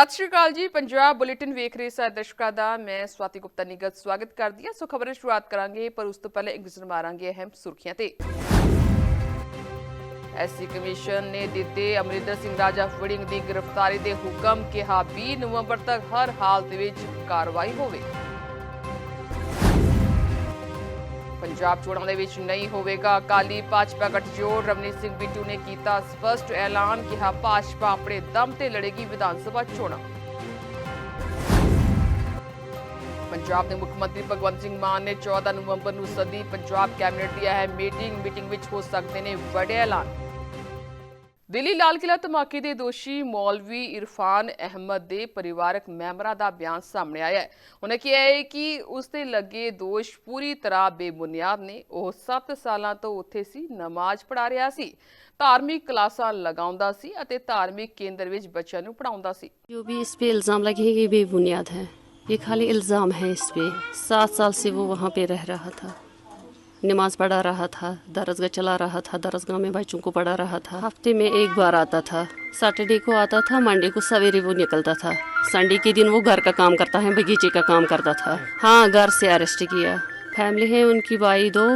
ਸਤਿ ਸ਼੍ਰੀ ਅਕਾਲ ਜੀ। ਪੰਜਾਬ ਬੁਲੇਟਿਨ ਵੇਖ ਰਹੇ ਸਾਰੇ ਦਰਸ਼ਕਾਂ ਦਾ। ਮੈਂ ਸਵਾਤੀ ਗੁਪਤਾ ਨਿਗਤ ਸਵਾਗਤ ਕਰਦੀ ਹਾਂ। ਸੋ ਖਬਰਾਂ ਸ਼ੁਰੂਆਤ ਕਰਾਂਗੇ, ਪਰ ਉਸ ਤੋਂ ਪਹਿਲੇ ਇੱਕ ਨਜ਼ਰ ਮਾਰਾਂਗੇ ਅਹਿਮ ਸੁਰਖੀਆਂ ਤੇ। ਐਸਸੀ ਕਮਿਸ਼ਨ ਨੇ ਦਿੱਤੇ ਅਮਰਿੰਦਰ ਸਿੰਘ ਰਾਜਾ ਫੜਿੰਗ ਦੀ ਗ੍ਰਿਫਤਾਰੀ ਦੇ ਹੁਕਮ ਕਿਹਾ 20 ਨਵੰਬਰ ਤੱਕ ਹਰ ਹਾਲਤ ਵਿੱਚ ਕਾਰਵਾਈ ਹੋਵੇ। ਪੰਜਾਬ ਚੋਣਾਂ ਦੇ ਵਿੱਚ ਨਹੀਂ ਹੋਵੇਗਾ। ਅਕਾਲੀ ਭਾਜਪਾ ਗਠਜੋੜ ਰਵਨੀਤ ਸਿੰਘ ਬਿੱਟੂ ਨੇ ਕੀਤਾ ਸਪਸ਼ਟ ਐਲਾਨ ਕਿਹਾ ਭਾਜਪਾ ਆਪਣੇ ਦਮ ਤੇ ਲੜੇਗੀ ਵਿਧਾਨ ਸਭਾ ਚੋਣਾਂ। ਪੰਜਾਬ ਦੇ ਮੁੱਖ ਮੰਤਰੀ ਭਗਵੰਤ ਸਿੰਘ ਮਾਨ ਨੇ 14 ਨਵੰਬਰ ਨੂੰ ਸਦੀ ਪੰਜਾਬ ਕੈਬਨਿਟ ਦੀ ਹੈ ਮੀਟਿੰਗ ਮੀਟਿੰਗ ਵਿੱਚ ਹੋ ਸਕਦੇ ਨੇ ਵੱਡੇ ਐਲਾਨ। ਦਿੱਲੀ ਲਾਲ ਕਿਲਾ ਧਮਾਕੇ ਦੇ ਦੋਸ਼ੀ ਮੌਲਵੀ ਇਰਫਾਨ ਅਹਿਮਦ ਦੇ ਪਰਿਵਾਰਕ ਮੈਂਬਰਾਂ ਦਾ ਬਿਆਨ ਸਾਹਮਣੇ ਆਇਆ ਹੈ ਉਹਨੇ ਕਿਹਾ ਹੈ ਕਿ ਉਸ ਤੇ ਲੱਗੇ ਦੋਸ਼ ਪੂਰੀ ਤਰ੍ਹਾਂ ਬੇਬੁਨਿਆਦ ਨੇ ਉਹ 7 ਸਾਲਾਂ ਤੋਂ ਉੱਥੇ ਸੀ ਨਮਾਜ਼ ਪੜ੍ਹਾ ਰਿਹਾ ਸੀ ਧਾਰਮਿਕ ਕਲਾਸਾਂ ਲਗਾਉਂਦਾ ਸੀ ਅਤੇ ਧਾਰਮਿਕ ਕੇਂਦਰ ਵਿੱਚ ਬੱਚਿਆਂ ਨੂੰ ਪੜ੍ਹਾਉਂਦਾ ਸੀ जो भी इस पे इल्ज़ाम लगे हैं ये बेबुनियाद है ये खाली इल्ज़ाम है इस पे सात साल से वो वहाँ पे रह रहा था नमाज़ पढ़ा रहा था, दरसगाह चला रहा था, दरसगाह में बच्चों को पढ़ा रहा था। हफ़्ते में एक बार आता था। सैटरडे को आता था मंडे को सवेरे वो निकलता था। संडे के दिन वो घर का काम करता है, बगीचे का काम करता था। हाँ घर से अरेस्ट किया। फैमिली है, उनकी भाई दो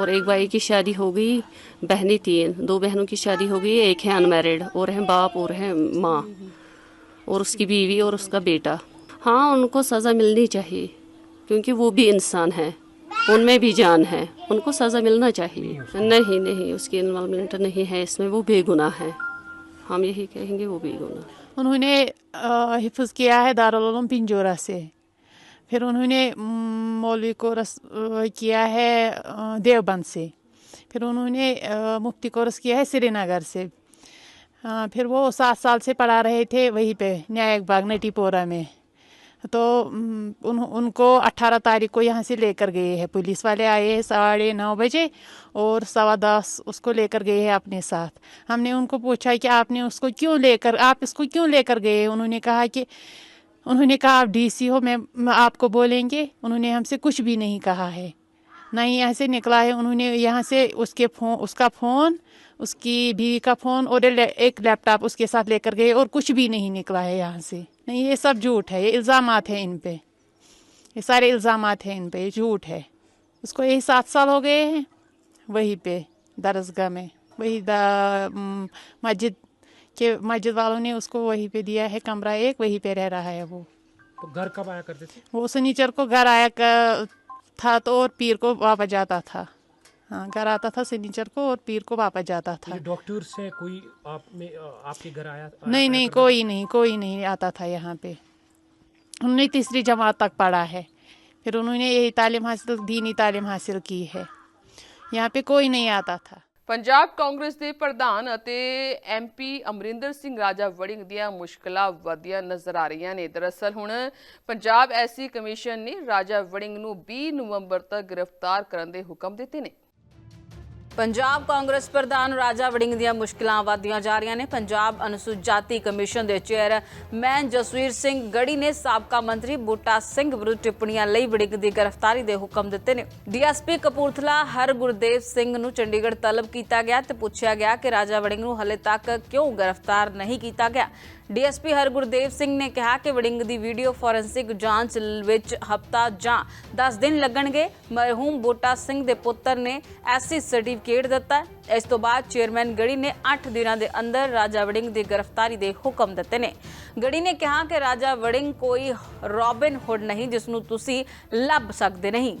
और एक भाई की शादी हो गई, बहनें तीन। दो बहनों की शादी हो गई, एक है अनमेरिड और है बाप और है माँ और उसकी बीवी और उसका बेटा। हाँ उनको सज़ा मिलनी चाहिए, क्योंकि वो भी इंसान है। उनमें भी जान है। उनको सज़ा मिलना चाहिए। नहीं नहीं, उसकी इन्वॉल्वमेंट नहीं है। इसमें वो बेगुनाह है। हम यही कहेंगे, वो बेगुनाह। उन्होंने हिफ्ज़ किया है दारुल पिंजोरा से। फिर उन्होंने मौलवी कोरस किया है देवबंद से। फिर उन्होंने मुफ्ती कोरस किया है श्रीनगर से। फिर वो सात साल से पढ़ा रहे थे वहीं पे न्यायिक बाग नटीपोरा में। तो उन, उनको 18 तारीख को यहाँ से लेकर गए हैं। पुलिस वाले आए हैं साढ़े नौ बजे और सवा दस उसको लेकर गए हैं अपने साथ। हमने उनको पूछा कि आपने उसको क्यों लेकर आप इसको क्यों लेकर गए उन्होंने कहा कि उन्होंने कहा आप डीसी हो मैं मैं आपको बोलेंगे। उन्होंने हमसे कुछ भी नहीं कहा है। ना ही यहाँ से निकला है। उन्होंने यहाँ से उसके फ़ोन उसका फ़ोन उसकी बीवी का फ़ोन और एक लैपटॉप उसके साथ लेकर गए और कुछ भी नहीं निकला है यहाँ से। नहीं ये सब झूठ है। ये इल्ज़ाम है इन पे। ये सारे इल्ज़ाम हैं इन पे। झूठ है। उसको यही सात साल हो गए हैं। वहीं पे दरसगाह में। वही मस्जिद के मस्जिद वालों ने उसको वहीं पे दिया है कमरा एक। वहीं पे रह रहा है वो। तो घर कब आया करते थे? वो शनिचर को घर आया क- था तो और पीर को वापस जाता था। हाँ घर आता था सिग्नेचर को और पीर को वापस जाता था। डॉक्टर से कोई आप में आपके घर आया नहीं नहीं कोई नहीं कोई नहीं आता था यहाँ पे। उन्होंने तीसरी जमात तक पढ़ा है। फिर उन्होंने यही तालीम हासिल दीनी तालीम हासिल की है। यहाँ पे कोई नहीं आता था। ਪੰਜਾਬ ਕਾਂਗਰਸ ਦੇ ਪ੍ਰਧਾਨ ਅਤੇ ਐਮਪੀ ਅਮਰਿੰਦਰ ਸਿੰਘ ਰਾਜਾ ਵੜਿੰਗ ਦੀਆਂ ਮੁਸ਼ਕਲਾਂ ਵਧੀਆਂ ਨਜ਼ਰ ਆ ਰਹੀਆਂ ਨੇ। ਦਰਅਸਲ ਹੁਣ ਪੰਜਾਬ ਐਸਸੀ ਕਮਿਸ਼ਨ ਨੇ ਰਾਜਾ ਵੜਿੰਗ ਨੂੰ 20 ਨਵੰਬਰ ਤੱਕ ਗ੍ਰਿਫਤਾਰ ਕਰਨ ਦੇ ਹੁਕਮ ਦਿੱਤੇ ਨੇ। ਪੰਜਾਬ ਕਾਂਗਰਸ ਪ੍ਰਧਾਨ ਰਾਜਾ ਵੜਿੰਗ ਦੀਆਂ ਮੁਸ਼ਕਲਾਂ ਵਧਦੀਆਂ ਜਾ ਰਹੀਆਂ ਨੇ। ਪੰਜਾਬ ਅਨੁਸੂਚਿਤ ਜਾਤੀ ਕਮਿਸ਼ਨ ਦੇ ਚੇਅਰਮੈਨ ਜਸਵੀਰ ਸਿੰਘ ਗੜੀ ਨੇ ਸਾਬਕਾ ਮੰਤਰੀ ਬੂਟਾ ਸਿੰਘ ਵਿਰੁੱਧ ਟਿੱਪਣੀਆਂ ਲਈ ਵੜਿੰਗ ਦੀ ਗ੍ਰਿਫਤਾਰੀ ਦੇ ਹੁਕਮ ਦਿੱਤੇ ਨੇ। ਡੀਐਸਪੀ ਕਪੂਰਥਲਾ ਹਰ ਗੁਰਦੇਵ ਸਿੰਘ ਨੂੰ ਚੰਡੀਗੜ੍ਹ ਤਲਬ ਕੀਤਾ ਗਿਆ ਤੇ ਪੁੱਛਿਆ ਗਿਆ ਕਿ ਰਾਜਾ ਵੜਿੰਗ ਨੂੰ ਹਲੇ ਤੱਕ ਕਿਉਂ ਗ੍ਰਿਫਤਾਰ ਨਹੀਂ ਕੀਤਾ ਗਿਆ। ਡੀਐਸਪੀ ਹਰਗੁਰਦੇਵ ਸਿੰਘ ਨੇ ਕਿਹਾ ਕਿ ਵੜਿੰਗ ਦੀ ਵੀਡੀਓ ਫੋਰੈਂਸਿਕ ਜਾਂਚ ਵਿੱਚ ਹਫਤਾ ਜਾਂ 10 ਦਿਨ ਲੱਗਣਗੇ। ਮਰਹੂਮ ਬੋਟਾ ਸਿੰਘ ਦੇ ਪੁੱਤਰ ਨੇ ਐਸਸੀ ਸਰਟੀਫਿਕੇਟ ਦਿੱਤਾ ਇਸ ਤੋਂ ਬਾਅਦ ਚੇਅਰਮੈਨ ਗੜੀ ਨੇ 8 ਦਿਨਾਂ ਦੇ ਅੰਦਰ ਰਾਜਾ ਵੜਿੰਗ ਦੀ ਗ੍ਰਿਫਤਾਰੀ ਦੇ ਹੁਕਮ ਦਿੱਤੇ ਨੇ। ਗੜੀ ਨੇ ਕਿਹਾ ਕਿ ਰਾਜਾ ਵੜਿੰਗ ਕੋਈ ਰੋਬਿਨ ਹੁੱਡ ਨਹੀਂ, ਜਿਸ ਨੂੰ ਤੁਸੀਂ ਲੱਭ ਸਕਦੇ ਨਹੀਂ।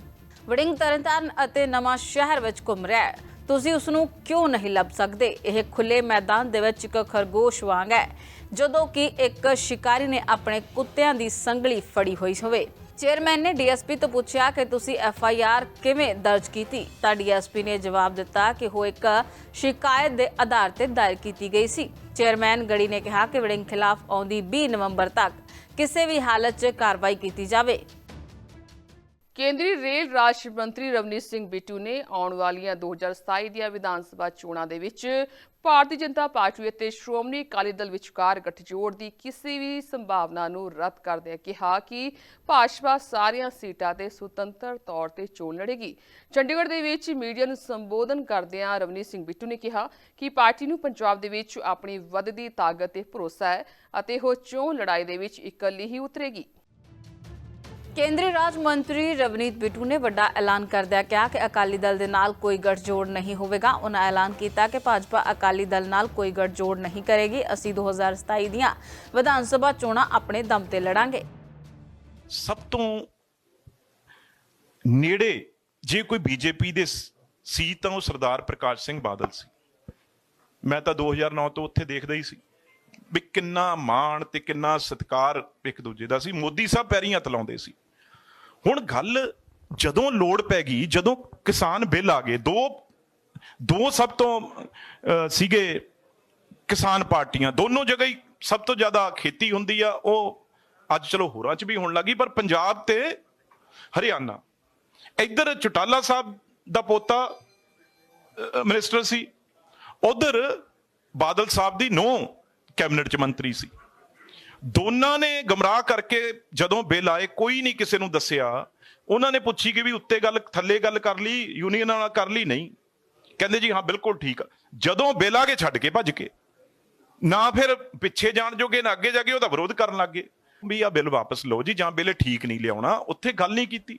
ਵੜਿੰਗ ਤਰਨਤਾਰਨ ਅਤੇ ਨਵਾਂ ਸ਼ਹਿਰ ਵਿੱਚ ਘੁੰਮ ਰਿਹਾ ਹੈ। ਤੁਸੀਂ ਉਸ ਨੂੰ ਕਿਉਂ ਨਹੀਂ ਲੱਭ ਸਕਦੇ? ਇਹ ਖੁੱਲੇ ਮੈਦਾਨ ਦੇ ਵਿੱਚ ਇੱਕ ਖਰਗੋਸ਼ ਵਾਂਗ ਹੈ। ਜਦੋਂ ਕਿ ਇੱਕ ਸ਼ਿਕਾਰੀ ਨੇ ਆਪਣੇ ਕੁੱਤਿਆਂ ਦੀ ਸੰਗਲੀ ਫੜੀ ਹੋਈ ਹੋਵੇ। ਚੇਅਰਮੈਨ ਨੇ ਡੀਐਸਪੀ ਤੋਂ ਪੁੱਛਿਆ ਕਿ ਤੁਸੀਂ ਐਫ ਆਈ ਆਰ ਕਿਵੇਂ ਦਰਜ ਕੀਤੀ? ਤਾਂ ਡੀਐਸਪੀ ਨੇ ਜਵਾਬ ਦਿੱਤਾ ਕਿ ਉਹ ਇੱਕ ਸ਼ਿਕਾਇਤ ਦੇ ਆਧਾਰ ਤੇ ਦਾਇਰ ਕੀਤੀ ਗਈ ਸੀ। ਚੇਅਰਮੈਨ ਗੜੀ ਨੇ ਕਿਹਾ ਕਿ ਵਿੜਿੰਗ ਖਿਲਾਫ ਆਉਂਦੀ 20 ਨਵੰਬਰ ਤੱਕ ਕਿਸੇ ਵੀ ਹਾਲਤ 'ਚ ਕਾਰਵਾਈ ਕੀਤੀ ਜਾਵੇ। ਕੇਂਦਰੀ ਰੇਲ ਰਾਜ ਮੰਤਰੀ ਰਵਨੀਤ ਸਿੰਘ ਬਿੱਟੂ ਨੇ ਆਉਣ ਵਾਲੀਆਂ 2027 ਦੀਆਂ ਵਿਧਾਨ ਸਭਾ ਚੋਣਾਂ ਦੇ ਵਿੱਚ ਭਾਰਤੀ ਜਨਤਾ ਪਾਰਟੀ ਅਤੇ ਸ਼੍ਰੋਮਣੀ ਅਕਾਲੀ ਦਲ ਵਿਚਕਾਰ ਗੱਠਜੋੜ ਦੀ ਕਿਸੇ ਵੀ ਸੰਭਾਵਨਾ ਨੂੰ ਰੱਦ ਕਰਦਿਆਂ ਕਿਹਾ ਕਿ ਭਾਜਪਾ ਸਾਰੀਆਂ ਸੀਟਾਂ ਤੇ ਸੁਤੰਤਰ ਤੌਰ ਤੇ ਚੋਣ ਲੜੇਗੀ। ਚੰਡੀਗੜ੍ਹ ਦੇ ਵਿੱਚ ਮੀਡੀਆ ਨੂੰ ਸੰਬੋਧਨ ਕਰਦਿਆਂ ਰਵਨੀਤ ਸਿੰਘ ਬਿੱਟੂ ਨੇ ਕਿਹਾ ਕਿ ਪਾਰਟੀ ਨੂੰ ਪੰਜਾਬ ਦੇ ਵਿੱਚ ਆਪਣੀ ਵੱਧਦੀ ਤਾਕਤ ਤੇ ਭਰੋਸਾ ਹੈ ਅਤੇ ਉਹ ਚੋਣ ਲੜਾਈ ਦੇ ਵਿੱਚ ਇਕੱਲੀ ਹੀ ਉਤਰੇਗੀ। ਕੇਂਦਰੀ ਰਾਜ ਮੰਤਰੀ ਰਵਨੀਤ ਬਿੱਟੂ ਨੇ ਵੱਡਾ ਐਲਾਨ ਕਰਦਿਆਂ ਕਿਹਾ ਕਿ ਅਕਾਲੀ ਦਲ ਦੇ ਨਾਲ ਕੋਈ ਗੱਠਜੋੜ ਨਹੀਂ ਹੋਵੇਗਾ। ਉਹਨਾਂ ਐਲਾਨ ਕੀਤਾ ਕਿ ਭਾਜਪਾ ਅਕਾਲੀ ਦਲ ਨਾਲ ਕੋਈ ਗੱਠਜੋੜ ਨਹੀਂ ਕਰੇਗੀ। ਅਸੀਂ 2027 ਦੀਆਂ ਵਿਧਾਨ ਸਭਾ ਚੋਣਾਂ ਆਪਣੇ ਦਮ ਤੇ ਲੜਾਂਗੇ। ਸਭ ਤੋਂ ਨੇੜੇ ਜੇ ਕੋਈ ਬੀਜੇਪੀ ਦੇ ਸੀ ਤਾਂ ਉਹ ਸਰਦਾਰ ਪ੍ਰਕਾਸ਼ ਸਿੰਘ ਬਾਦਲ ਸੀ। ਮੈਂ ਤਾਂ 2009 ਤੋਂ ਉੱਥੇ ਦੇਖਦਾ ਹੀ ਸੀ ਵੀ ਕਿੰਨਾ ਮਾਣ ਤੇ ਕਿੰਨਾ ਸਤਿਕਾਰ ਇੱਕ ਦੂਜੇ ਦਾ ਸੀ। ਮੋਦੀ ਸਾਹਿਬ ਪੈਰੀਂ ਹੱਥ ਲਾਉਂਦੇ ਸੀ। ਹੁਣ ਗੱਲ ਜਦੋਂ ਲੋੜ ਪੈ ਗਈ ਜਦੋਂ ਕਿਸਾਨ ਬਿੱਲ ਆ ਗਏ ਦੋ ਦੋ ਸਭ ਤੋਂ ਸੀਗੇ ਕਿਸਾਨ ਪਾਰਟੀਆਂ ਦੋਨੋਂ ਜਗ੍ਹਾ ਹੀ ਸਭ ਤੋਂ ਜ਼ਿਆਦਾ ਖੇਤੀ ਹੁੰਦੀ ਆ ਉਹ ਅੱਜ ਚਲੋ ਹੋਰਾਂ 'ਚ ਵੀ ਹੋਣ ਲੱਗੀ ਪਰ ਪੰਜਾਬ ਤੇ ਹਰਿਆਣਾ। ਇੱਧਰ ਚਟਾਲਾ ਸਾਹਿਬ ਦਾ ਪੋਤਾ ਅਹ, ਮਿਨਿਸਟਰ ਸੀ ਉਧਰ ਬਾਦਲ ਸਾਹਿਬ ਦੀ ਨੋ ਕੈਬਨਿਟ 'ਚ ਮੰਤਰੀ ਸੀ। ਦੋਨਾਂ ਨੇ ਗਮਰਾਹ ਕਰਕੇ ਜਦੋਂ ਬਿੱਲ ਆਏ, ਕੋਈ ਨਹੀਂ ਕਿਸੇ ਨੂੰ ਦੱਸਿਆ। ਉਹਨਾਂ ਨੇ ਪੁੱਛੀ ਕਿ ਵੀ ਉੱਤੇ ਗੱਲ, ਥੱਲੇ ਗੱਲ ਕਰ ਲਈ, ਯੂਨੀਅਨ ਨਾਲ ਕਰ ਲਈ, ਨਹੀਂ। ਕਹਿੰਦੇ ਜੀ, ਹਾਂ, ਬਿਲਕੁਲ ਠੀਕ ਜਦੋਂ ਬਿੱਲ ਆ ਕੇ ਛੱਡ ਕੇ ਭੱਜ ਕੇ। ਨਾ ਫਿਰ ਪਿੱਛੇ ਜਾਣ ਜੋਗੇ, ਨਾ ਅੱਗੇ ਜਾ ਕੇ ਉਹਦਾ ਵਿਰੋਧ ਕਰਨ ਲੱਗੇ ਵੀ ਆ ਬਿੱਲ ਵਾਪਸ ਲਓ ਜੀ, ਜਾਂ ਬਿੱਲ ਠੀਕ ਨਹੀਂ ਲਿਆਉਣਾ, ਉੱਥੇ ਗੱਲ ਨਹੀਂ ਕੀਤੀ।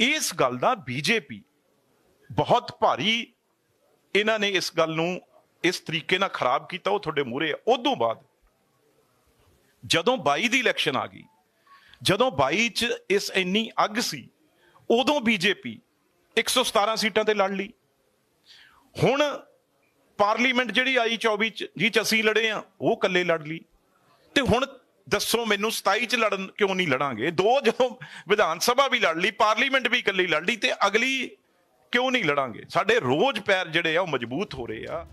ਇਸ ਗੱਲ ਦਾ ਬੀਜੇਪੀ ਬਹੁਤ ਭਾਰੀ ਇਹਨਾਂ ਨੇ ਇਸ ਗੱਲ ਨੂੰ ਇਸ ਤਰੀਕੇ ਨਾਲ ਖਰਾਬ ਕੀਤਾ, ਉਹ ਤੁਹਾਡੇ ਮੂਹਰੇ ਆ। ਉਦੋਂ ਬਾਅਦ ਜਦੋਂ 22 ਦੀ ਇਲੈਕਸ਼ਨ ਆ ਗਈ, ਜਦੋਂ 22 ਚ ਇਸ ਇੰਨੀ ਅੱਗ ਸੀ, ਉਦੋਂ ਬੀਜੇਪੀ 117 ਸੀਟਾਂ ਤੇ ਲੜ ਲਈ। ਹੁਣ ਪਾਰਲੀਮੈਂਟ ਜਿਹੜੀ ਆਈ 24 ਚ, ਜੀ ਚ ਅਸੀਂ ਲੜੇ ਆ, ਉਹ ਇਕੱਲੇ ਲੜ ਲਈ। ਤੇ ਹੁਣ ਦੱਸੋ ਮੈਨੂੰ 27 ਚ ਲੜਨ ਕਿਉਂ ਨਹੀਂ ਲੜਾਂਗੇ? ਦੋ ਜਦੋਂ ਵਿਧਾਨ ਸਭਾ ਵੀ ਲੜ ਲਈ, ਪਾਰਲੀਮੈਂਟ ਵੀ ਇਕੱਲੀ ਲੜ ਲਈ ਤੇ ਅਗਲੀ ਕਿਉਂ ਨਹੀਂ ਲੜਾਂਗੇ? ਸਾਡੇ ਰੋਜ਼ ਪੈਰ ਜਿਹੜੇ ਆ, ਉਹ ਮਜ਼ਬੂਤ ਹੋ ਰਹੇ ਆ।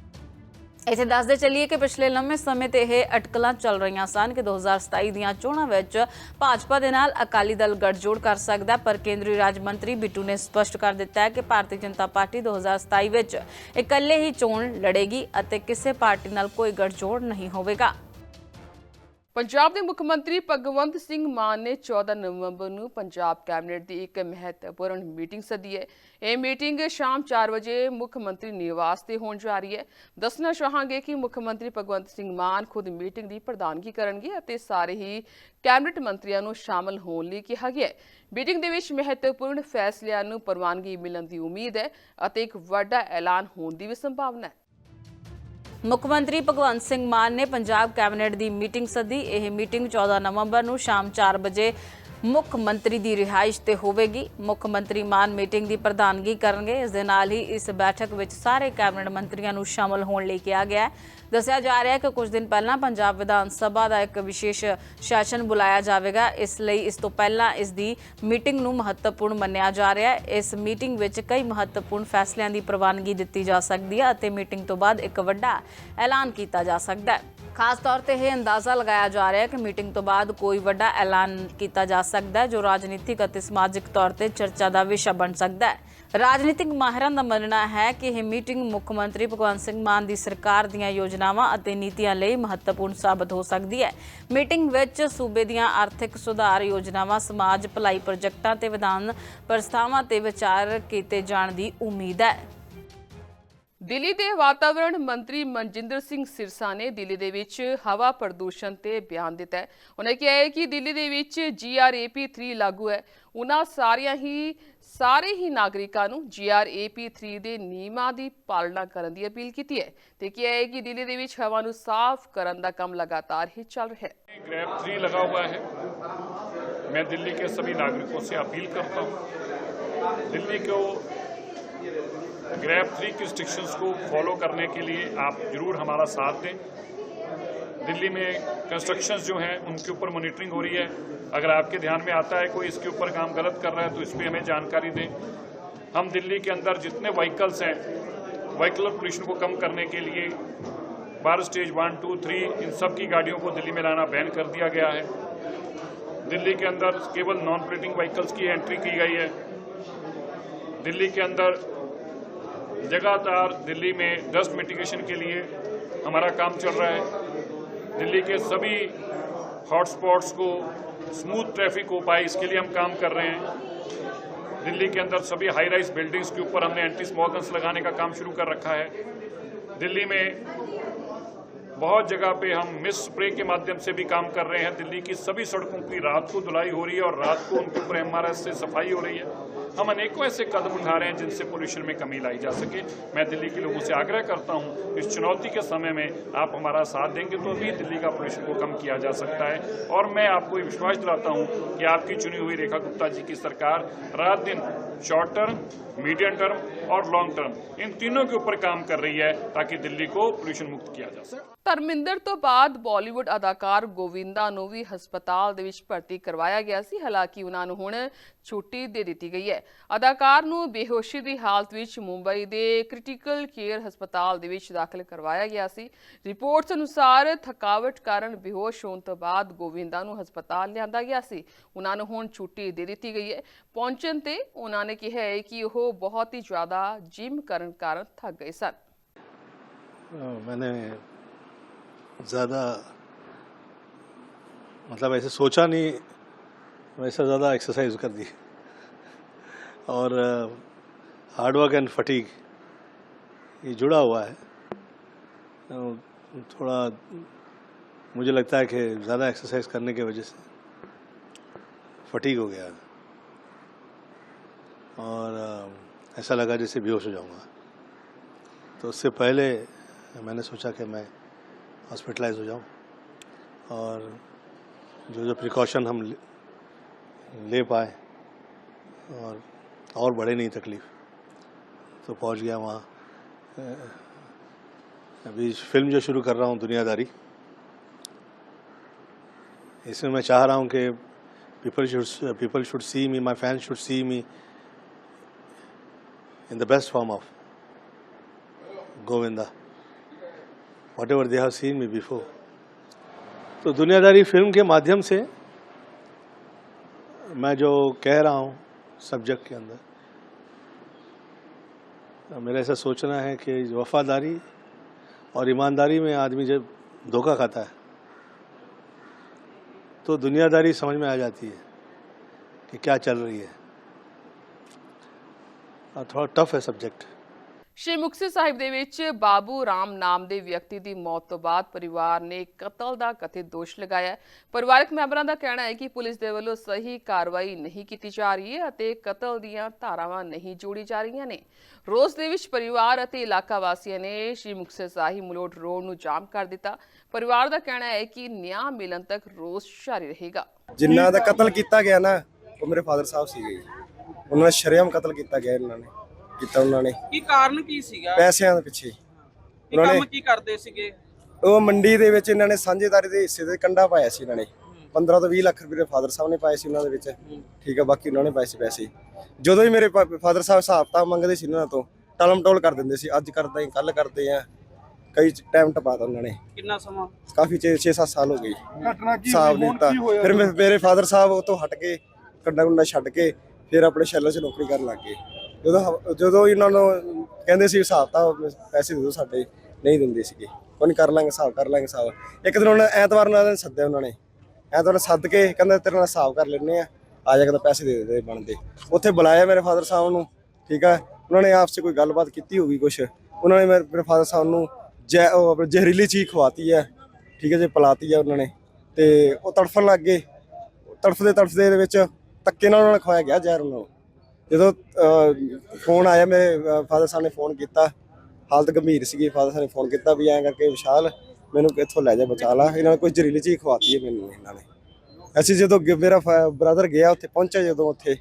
ਇੱਥੇ ਦੱਸਦੇ ਚੱਲੀਏ ਕਿ ਪਿਛਲੇ ਲੰਮੇ ਸਮੇਂ ਤੇ ਇਹ ਅਟਕਲਾਂ ਚੱਲ ਰਹੀਆਂ ਸਨ ਕਿ 2027 ਦੀਆਂ ਚੋਣਾਂ ਵਿੱਚ ਭਾਜਪਾ ਦੇ ਨਾਲ ਅਕਾਲੀ ਦਲ ਗੱਠਜੋੜ ਕਰ ਸਕਦਾ ਪਰ ਕੇਂਦਰੀ ਰਾਜ ਮੰਤਰੀ ਬਿੱਟੂ ਨੇ ਸਪਸ਼ਟ ਕਰ ਦਿੱਤਾ ਹੈ ਕਿ ਭਾਰਤੀ ਜਨਤਾ ਪਾਰਟੀ 2027 ਵਿੱਚ ਇਕੱਲੇ ਹੀ ਚੋਣ ਲੜੇਗੀ ਅਤੇ ਕਿਸੇ ਪਾਰਟੀ ਨਾਲ ਕੋਈ ਗੱਠਜੋੜ ਨਹੀਂ ਹੋਵੇਗਾ। ਪੰਜਾਬ ਦੇ ਮੁੱਖ ਮੰਤਰੀ ਭਗਵੰਤ ਸਿੰਘ ਮਾਨ ਨੇ 14 ਨਵੰਬਰ ਨੂੰ ਪੰਜਾਬ ਕੈਬਨਿਟ ਦੀ ਇੱਕ ਮਹੱਤਵਪੂਰਨ ਮੀਟਿੰਗ ਸੱਦੀ ਹੈ। ਇਹ ਮੀਟਿੰਗ ਸ਼ਾਮ 4 ਵਜੇ ਮੁੱਖ ਮੰਤਰੀ ਨਿਵਾਸ ਤੇ ਹੋਣ ਜਾ ਰਹੀ ਹੈ। ਦੱਸਣਾ ਚਾਹਾਂਗੇ ਕਿ ਮੁੱਖ ਮੰਤਰੀ ਭਗਵੰਤ ਸਿੰਘ ਮਾਨ ਖੁਦ ਮੀਟਿੰਗ ਦੀ ਪ੍ਰਧਾਨਗੀ ਕਰਨਗੇ ਅਤੇ ਸਾਰੇ ਹੀ ਕੈਬਨਿਟ ਮੰਤਰੀਆਂ ਨੂੰ ਸ਼ਾਮਲ ਹੋਣ ਲਈ ਕਿਹਾ ਗਿਆ ਹੈ। ਮੀਟਿੰਗ ਦੇ ਵਿੱਚ ਮਹੱਤਵਪੂਰਨ ਫੈਸਲਿਆਂ ਨੂੰ ਪ੍ਰਵਾਨਗੀ ਮਿਲਣ ਦੀ ਉਮੀਦ ਹੈ ਅਤੇ ਇੱਕ ਵੱਡਾ ਐਲਾਨ ਹੋਣ ਦੀ ਵੀ ਸੰਭਾਵਨਾ ਹੈ। ਮੁੱਖ ਮੰਤਰੀ ਭਗਵੰਤ ਸਿੰਘ ਮਾਨ ਨੇ ਪੰਜਾਬ ਕੈਬਨਿਟ ਦੀ ਮੀਟਿੰਗ ਸੱਦੀ। ਇਹ ਮੀਟਿੰਗ 14 ਨਵੰਬਰ ਨੂੰ ਸ਼ਾਮ 4 ਵਜੇ ਮੁੱਖ ਮੰਤਰੀ ਦੀ ਰਿਹਾਇਸ਼ ਤੇ ਹੋਵੇਗੀ। ਮੁੱਖ ਮੰਤਰੀ ਮਾਨ ਮੀਟਿੰਗ ਦੀ ਪ੍ਰਧਾਨਗੀ ਕਰਨਗੇ। ਇਸ ਦੇ ਨਾਲ ਹੀ ਇਸ ਬੈਠਕ ਵਿੱਚ ਸਾਰੇ ਕੈਬਨਿਟ ਮੰਤਰੀਆਂ ਨੂੰ ਸ਼ਾਮਲ ਹੋਣ ਲਈ ਕਿਹਾ ਗਿਆ ਹੈ। ਦੱਸਿਆ ਜਾ ਰਿਹਾ ਹੈ ਕਿ ਕੁਝ ਦਿਨ ਪਹਿਲਾਂ ਪੰਜਾਬ ਵਿਧਾਨ ਸਭਾ ਦਾ ਇੱਕ ਵਿਸ਼ੇਸ਼ ਸੈਸ਼ਨ ਬੁਲਾਇਆ ਜਾਵੇਗਾ। ਇਸ ਲਈ ਇਸ ਤੋਂ ਪਹਿਲਾਂ ਇਸ ਦੀ ਮੀਟਿੰਗ ਨੂੰ ਮਹੱਤਵਪੂਰਨ ਮੰਨਿਆ ਜਾ ਰਿਹਾ ਹੈ। ਇਸ ਮੀਟਿੰਗ ਵਿੱਚ ਕਈ ਮਹੱਤਵਪੂਰਨ ਫੈਸਲਿਆਂ ਦੀ ਪ੍ਰਵਾਨਗੀ ਦਿੱਤੀ ਜਾ ਸਕਦੀ ਹੈ ਅਤੇ ਮੀਟਿੰਗ ਤੋਂ ਬਾਅਦ ਇੱਕ ਵੱਡਾ ਐਲਾਨ ਕੀਤਾ ਜਾ ਸਕਦਾ ਹੈ। ਖਾਸ ਤੌਰ ਤੇ ਇਹ ਅੰਦਾਜ਼ਾ ਲਗਾਇਆ ਜਾ ਰਿਹਾ ਹੈ ਕਿ ਮੀਟਿੰਗ ਤੋਂ ਬਾਅਦ ਕੋਈ ਵੱਡਾ ਐਲਾਨ ਕੀਤਾ ਜਾ ਸਕਦਾ ਹੈ, ਜੋ ਰਾਜਨੀਤਿਕ ਅਤੇ ਸਮਾਜਿਕ ਤੌਰ ਤੇ ਚਰਚਾ ਦਾ ਵਿਸ਼ਾ ਬਣ ਸਕਦਾ ਹੈ। ਰਾਜਨੀਤਿਕ ਮਾਹਿਰਾਂ ਦਾ ਮੰਨਣਾ ਹੈ ਕਿ ਇਹ ਮੀਟਿੰਗ ਮੁੱਖ ਮੰਤਰੀ ਭਗਵੰਤ ਸਿੰਘ ਮਾਨ ਦੀ ਸਰਕਾਰ ਦੀਆਂ ਯੋਜਨਾਵਾਂ ਅਤੇ ਨੀਤੀਆਂ ਲਈ ਮਹੱਤਵਪੂਰਨ ਸਾਬਤ ਹੋ ਸਕਦੀ ਹੈ। ਮੀਟਿੰਗ ਵਿੱਚ ਸੂਬੇ ਦੀਆਂ ਆਰਥਿਕ ਸੁਧਾਰ ਯੋਜਨਾਵਾਂ, ਸਮਾਜ ਭਲਾਈ ਪ੍ਰੋਜੈਕਟਾਂ ਤੇ ਵਿਧਾਨ ਪ੍ਰਸਤਾਵਾਂ ਤੇ ਵਿਚਾਰ ਕੀਤੇ ਜਾਣ ਦੀ ਉਮੀਦ ਹੈ। ਦਿੱਲੀ ਦੇ ਵਾਤਾਵਰਣ ਮੰਤਰੀ ਮਨਜਿੰਦਰ ਸਿੰਘ ਸਿਰਸਾ ਨੇ ਦਿੱਲੀ ਦੇ ਵਿੱਚ ਹਵਾ ਪ੍ਰਦੂਸ਼ਣ ਤੇ ਬਿਆਨ ਦਿੱਤਾ ਹੈ ਉਹਨੇ ਕਿਹਾ ਹੈ ਕਿ ਦਿੱਲੀ ਦੇ ਵਿੱਚ GRAP3 ਲਾਗੂ ਹੈ ਉਹਨਾਂ ਸਾਰੀਆਂ ਹੀ ਸਾਰੇ ਹੀ ਨਾਗਰਿਕਾਂ ਨੂੰ GRAP3 ਦੇ ਨਿਯਮਾਂ ਦੀ ਪਾਲਣਾ ਕਰਨ ਦੀ ਅਪੀਲ ਕੀਤੀ ਹੈ ਤੇ ਕਿਹਾ ਹੈ ਕਿ ਦਿੱਲੀ ਦੇ ਵਿੱਚ ਹਵਾ ਨੂੰ ਸਾਫ਼ ਕਰਨ ਦਾ ਕੰਮ ਲਗਾਤਾਰ ਹੀ ਚੱਲ ਰਿਹਾ ਹੈ ग्रैप थ्री लगा हुआ है मैं दिल्ली के सभी नागरिकों से अपील करता हूँ दिल्ली को ग्रैप थ्री की रिस्ट्रिक्शंस को फॉलो करने के लिए आप ज़रूर हमारा साथ दें। दिल्ली में कंस्ट्रक्शंस जो हैं, उनके ऊपर मॉनिटरिंग हो रही है। अगर आपके ध्यान में आता है कोई इसके ऊपर काम गलत कर रहा है तो इस पर हमें जानकारी दें। हम दिल्ली के अंदर जितने व्हीकल्स हैं व्हीकलर पोल्यूशन को कम करने के लिए बार स्टेज वन टू थ्री इन सब की गाड़ियों को दिल्ली में लाना बैन कर दिया गया है। दिल्ली के अंदर केवल नॉन ऑपरेटिंग व्हीकल्स की एंट्री की गई है। दिल्ली के अंदर लगातार दिल्ली में डस्ट मिटिगेशन के लिए हमारा काम चल रहा है। दिल्ली के सभी हॉटस्पॉट्स को स्मूथ ट्रैफ़िक हो पाए, इसके लिए हम काम कर रहे हैं। दिल्ली के अंदर सभी हाई राइज बिल्डिंग्स के ऊपर हमने एंटी स्मॉगन्स लगाने का काम शुरू कर रखा है। दिल्ली में बहुत जगह पे हम मिस स्प्रे के माध्यम से भी काम कर रहे हैं। दिल्ली की सभी सड़कों की रात को धुलाई हो रही है और रात को उनके ऊपर एमआरएस से सफ़ाई हो रही है। हम अनेकों ऐसे कदम उठा रहे हैं जिनसे पोल्यूशन में कमी लाई जा सके मैं दिल्ली के लोगों से आग्रह करता हूं इस चुनौती के समय में आप हमारा साथ देंगे तो भी दिल्ली का पोल्यूशन को कम किया जा सकता है और मैं आपको ये विश्वास दिलाता हूं कि आपकी चुनी हुई रेखा गुप्ता जी की सरकार रात दिन शॉर्ट टर्म मीडियम टर्म और लॉन्ग टर्म इन तीनों के ऊपर काम कर रही है ताकि दिल्ली को पोल्यूशन मुक्त किया जा सके ਧਰਮਿੰਦਰ ਤੋਂ ਬਾਅਦ ਬਾਲੀਵੁੱਡ ਅਦਾਕਾਰ ਗੋਵਿੰਦਾ ਨੂੰ ਵੀ ਹਸਪਤਾਲ ਦੇ ਵਿੱਚ ਭਰਤੀ ਕਰਵਾਇਆ ਗਿਆ ਸੀ ਹਾਲਾਂਕਿ ਉਹਨਾਂ ਨੂੰ ਹੁਣ ਛੁੱਟੀ ਦੇ ਦਿੱਤੀ ਗਈ ਹੈ ਅਦਾਕਾਰ ਨੂੰ ਬੇਹੋਸ਼ੀ ਦੀ ਹਾਲਤ ਵਿੱਚ ਮੁੰਬਈ ਦੇ ਕ੍ਰਿਟੀਕਲ ਕੇਅਰ ਹਸਪਤਾਲ ਦੇ ਵਿੱਚ ਦਾਖਲ ਕਰਵਾਇਆ ਗਿਆ ਸੀ ਰਿਪੋਰਟਸ ਅਨੁਸਾਰ ਥਕਾਵਟ ਕਾਰਨ ਬੇਹੋਸ਼ ਹੋਣ ਤੋਂ ਬਾਅਦ ਗੋਵਿੰਦਾ ਨੂੰ ਹਸਪਤਾਲ ਲਿਆਂਦਾ ਗਿਆ ਸੀ ਉਹਨਾਂ ਨੂੰ ਹੁਣ ਛੁੱਟੀ ਦੇ ਦਿੱਤੀ ਗਈ ਹੈ ਪਹੁੰਚਣ ਤੇ ਉਹਨਾਂ ਨੇ ਕਿਹਾ ਹੈ ਕਿ ਉਹ ਬਹੁਤ ਹੀ ਜ਼ਿਆਦਾ ਜਿਮ ਕਰਨ ਕਾਰਨ ਥੱਕ ਗਏ ਸਨ अ, मैंने ज़्यादा मतलब ऐसे सोचा नहीं वैसा ज़्यादा एक्सरसाइज कर दी। और हार्ड वर्क एंड फटीक ये जुड़ा हुआ है। थोड़ा मुझे लगता है कि ज़्यादा एक्सरसाइज करने की वजह से फटीक हो गया। और ऐसा लगा जैसे बेहोश हो जाऊँगा। तो उससे पहले मैंने सोचा कि मैं हॉस्पिटलाइज हो जाऊँ। और जो जो प्रिकॉशन हम ले, पाए और और बढ़े नहीं तकलीफ़। तो पहुँच गया वहाँ। अभी फ़िल्म जो शुरू कर रहा हूँ दुनियादारी। इसमें मैं चाह रहा हूँ कि people should people should see me my fan should see me in the best form of Govinda, whatever they have seen me before तो दुनियादारी फ़िल्म के माध्यम से मैं जो कह रहा हूँ सब्जेक्ट के अंदर मेरा ऐसा सोचना है कि वफादारी और ईमानदारी में आदमी जब धोखा खाता है तो दुनियादारी समझ में आ जाती है कि क्या चल रही है। और थोड़ा टफ है सब्जेक्ट ਸ਼੍ਰੀ ਮੁਕਤਸਰ ਸਾਹਿਬ ਦੇ ਵਿੱਚ ਬਾਬੂ ਰਾਮ ਨਾਮ ਦੇ ਵਿਅਕਤੀ ਦੀ ਮੌਤ ਤੋਂ ਬਾਅਦ ਪਰਿਵਾਰ ਨੇ ਕਤਲ ਦਾ ਕਥਿਤ ਦੋਸ਼ ਲਗਾਇਆ ਪਰਿਵਾਰਕ ਮੈਂਬਰਾਂ ਦਾ ਕਹਿਣਾ ਹੈ ਕਿ ਪੁਲਿਸ ਦੇ ਵੱਲੋਂ ਸਹੀ ਕਾਰਵਾਈ ਨਹੀਂ ਕੀਤੀ ਜਾ ਰਹੀ ਹੈ ਅਤੇ ਕਤਲ ਦੀਆਂ ਧਾਰਾਵਾਂ ਨਹੀਂ ਜੋੜੀ ਜਾ ਰਹੀਆਂ ਨੇ। ਰੋਜ਼ ਦੇ ਵਿੱਚ ਪਰਿਵਾਰ ਅਤੇ ਇਲਾਕਾ ਵਾਸੀਆਂ ਨੇ ਸ਼੍ਰੀ ਮੁਕਤਸਰ ਸਾਹਿਬ ਮਲੋਟ ਰੋਡ ਨੂੰ ਜਾਮ ਕਰ ਦਿੱਤਾ। ਪਰਿਵਾਰ ਦਾ ਕਹਿਣਾ ਹੈ ਕਿ ਨਿਆਂ ਮਿਲਣ ਤੱਕ ਰੋਸ ਜਾਰੀ ਰਹੇਗਾ। ਜਿਨ੍ਹਾਂ ਦਾ ਕਤਲ ਕੀਤਾ ਗਿਆ ਨਾ, ਉਹ ਮੇਰੇ ਫਾਦਰ ਸਾਹਿਬ ਸੀਗੇ ਉਹਨਾਂ ਦਾ ਸ਼ਰੇਆਮ ਕਤਲ ਕੀਤਾ ਗਿਆ ਇਹਨਾਂ ਨੇ। ਕੀਤਾ ਉਹਨਾਂ ਨੇ। ਕੀ ਕਾਰਨ ਕੀ ਸੀਗਾ? ਪੈਸਿਆਂ ਦੇ ਪਿੱਛੇ। ਉਹਨਾਂ ਕੰਮ ਨੇ ਕੀ ਕਰਦੇ ਸੀਗੇ? ਉਹ ਮੰਡੀ ਦੇ ਵਿੱਚ ਇਹਨਾਂ ਨੇ ਸਾਂਝੇਦਾਰੀ ਦੇ ਹਿੱਸੇ ਦੇ ਕੰਡਾ ਪਾਇਆ ਸੀ ਇਹਨਾਂ ਨੇ। 15 ਤੋਂ 20 ਲੱਖ ਰੁਪਏ ਫਾਦਰ ਸਾਹਿਬ ਨੇ ਪਾਏ ਸੀ ਉਹਨਾਂ ਦੇ ਵਿੱਚ। ਠੀਕ ਹੈ ਬਾਕੀ ਉਹਨਾਂ ਨੇ ਪਾਏ ਸੀ ਪੈਸੇ। ਜਦੋਂ ਹੀ ਮੇਰੇ ਫਾਦਰ ਸਾਹਿਬ ਹਿਸਾਬ ਤਾਂ ਮੰਗਦੇ ਸੀ ਇਹਨਾਂ ਤੋਂ ਟਲਮ ਟੋਲ ਕਰ ਦਿੰਦੇ ਸੀ ਅੱਜ ਕਰਦੇ ਕੱਲ ਕਰਦੇ ਆ। ਕਈ ਟਾਈਮ ਟਪਾਤਾ ਉਹਨਾਂ ਨੇ। ਕਿੰਨਾ ਸਮਾਂ? ਕਾਫੀ 6-7 ਸਾਲ ਹੋ ਗਏ। ਹਿਸਾਬ ਨਹੀਂ ਦਿੱਤਾ। ਫਿਰ ਮੇ- ਮੇਰੇ ਫਾਦਰ ਸਾਹਿਬ ਉਹ ਤੋਂ ਹਟ ਕੇ ਕੰਡਾ ਕੁੰਡਾ ਛੱਡ ਕੇ ਫਿਰ ਆਪਣੇ ਸ਼ੈਲਰ 'ਚ ਨੌਕਰੀ ਕਰਨ ਲੱਗ ਗਏ। ਜਦੋਂ ਹ- ਜਦੋਂ ਇਹਨਾਂ ਨੂੰ ਕਹਿੰਦੇ ਸੀ ਹਿਸਾਬ ਤਾਂ ਪੈਸੇ ਦੇ ਦਿਓ ਸਾਡੇ, ਨਹੀਂ ਦਿੰਦੇ ਸੀਗੇ। ਕੋਈ ਨਹੀਂ ਕਰ ਲਾਂਗੇ ਹਿਸਾਬ, ਕਰ ਲਾਂਗੇ ਹਿਸਾਬ। ਇੱਕ ਦਿਨ ਉਹਨਾਂ ਐਤਵਾਰ ਨੂੰ ਇਹਨਾਂ ਨੇ ਸੱਦਿਆ ਉਹਨਾਂ ਨੇ। ਐਤਵਾਰ ਸੱਦ ਕੇ ਕਹਿੰਦਾ ਤੇਰੇ ਨਾਲ ਹਿਸਾਬ ਕਰ ਲੈਣੇ ਆ ਆ ਜਾ ਕੇ ਪੈਸੇ ਦੇ ਦੇ ਬਣਦੇ। ਉੱਥੇ ਬੁਲਾਇਆ ਮੇਰੇ ਫਾਦਰ ਸਾਹਿਬ ਨੂੰ, ਠੀਕ ਹੈ ਉਹਨਾਂ ਨੇ ਆਪਸ 'ਚ ਕੋਈ ਗੱਲਬਾਤ ਕੀਤੀ ਹੋਗੀ ਕੁਛ? ਉਹਨਾਂ ਨੇ ਮੇਰੇ ਮੇਰੇ ਫਾਦਰ ਸਾਹਿਬ ਨੂੰ ਜੈ, ਉਹ ਆਪਣੇ ਜ਼ਹਿਰੀਲੀ ਚੀਜ਼ ਖਵਾਤੀ ਹੈ ਠੀਕ ਹੈ ਜੇ, ਪਲਾਤੀ ਹੈ ਉਹਨਾਂ ਨੇ। ਤੇ ਉਹ ਤੜਫਣ ਲੱਗ ਗਏ। ਤੜਫਦੇ ਤੜਫਦੇ ਦੇ ਵਿੱਚ ਧੱਕੇ ਨਾਲ ਉਹਨਾਂ ਨੇ ਖਵਾਇਆ ਗਿਆ ਜ਼ਹਿਰ ਉਹਨਾਂ ਨੂੰ ਜਦੋਂ ਫੋਨ ਆਇਆ ਮੇਰੇ ਫਾਦਰ ਸਾਹਿਬ ਨੇ ਫੋਨ ਕੀਤਾ। ਹਾਲਤ ਗੰਭੀਰ ਸੀਗੀ ਫਾਦਰ ਸਾਹਿਬ ਨੇ ਫੋਨ ਕੀਤਾ ਵੀ ਐਂ ਕਰਕੇ ਵਿਸ਼ਾਲ, ਮੈਨੂੰ ਇੱਥੋਂ ਲੈ ਜਾ ਬਚਾ ਲਾ। ਇਹਨਾਂ ਨੇ ਕੋਈ ਜ਼ਹਿਰੀਲੀ ਚੀਜ਼ ਖਵਾਤੀ ਹੈ ਮੈਨੂੰ, ਇਹਨਾਂ ਨੇ। ਅਸੀਂ ਜਦੋਂ ਗ- ਮੇਰਾ ਬ੍ਰਦਰ ਗਿਆ, ਉੱਥੇ ਪਹੁੰਚਿਆ ਜਦੋਂ ਉੱਥੇ,